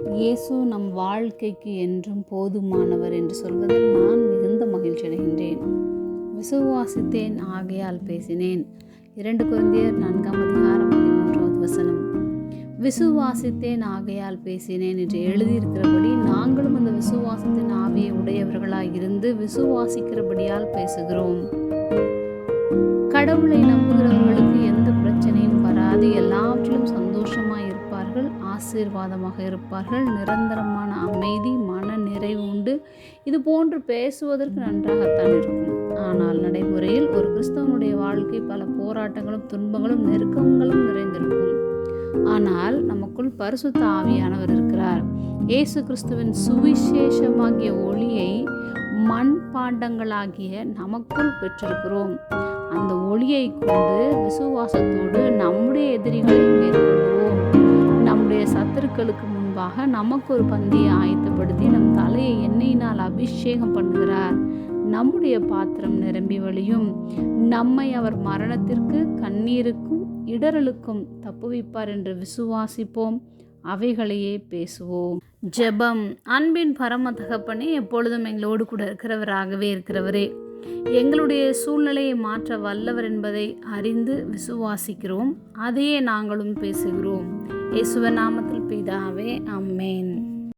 இயேசு நம் வாழ்க்கைக்கு என்றும் போதுமானவர் என்று சொல்வதில் நான் மிகுந்த மகிழ்ச்சி அடைகின்றேன். விசுவாசித்தேன் ஆகையால் பேசினேன். இரண்டு குழந்தையர் நான்காம் அதிகாரம் பதிமூன்றாவது வசனம். விசுவாசித்தேன் ஆகையால் பேசினேன் என்று எழுதியிருக்கிறபடி நாங்களும் அந்த விசுவாசத்தின் ஆவியை உடையவர்களாய் இருந்து விசுவாசிக்கிறபடியால் பேசுகிறோம். கடவுளை நம்புகிற ஆசீர்வாதமாக இருப்பார்கள். நிரந்தரமான அமைதி மன நிறைவு உண்டு. இது போன்று பேசுவதற்கு நன்றாகத்தான் இருக்கும். ஆனால் நடைமுறையில் ஒரு கிறிஸ்தவனுடைய வாழ்க்கை பல போராட்டங்களும் துன்பங்களும் நெருக்கங்களும் நிறைந்திருக்கும். ஆனால் நமக்குள் பரிசுத்த ஆவியானவர் இருக்கிறார். இயேசு கிறிஸ்துவின் சுவிசேஷமாகிய ஒளியை மண் பாண்டங்களாகிய நமக்குள் பெற்றிருக்கிறோம். அந்த ஒளியை கொண்டு விசுவாசத்தோடு நம்முடைய எதிரிகளை நாட்களுக்கு முன்பாக நமக்கு ஒரு பந்தியை ஆயத்தப்படுத்தி நம் தலையை எண்ணெயினால் அபிஷேகம் பண்ணுகிறார். நம்முடைய பாத்திரம் நிரம்பி வழியும். நம்மை அவர் மரணத்திற்கு கண்ணீருக்கும் இடரலுக்கும் தப்புவிப்பார் என்று விசுவாசிப்போம். அவைகளையே பேசுவோம். ஜெபம். அன்பின் பரம தகப்பனே எப்பொழுதும் எங்களோடு கூட இருக்கிறவராகவே இருக்கிறவரே. எங்களுடைய சூழ்நிலையை மாற்ற வல்லவர் என்பதை அறிந்து விசுவாசிக்கிறோம். அதையே நாங்களும் பேசுகிறோம். இயேசுவ நாமத்தில் பிதாவே அம்மேன்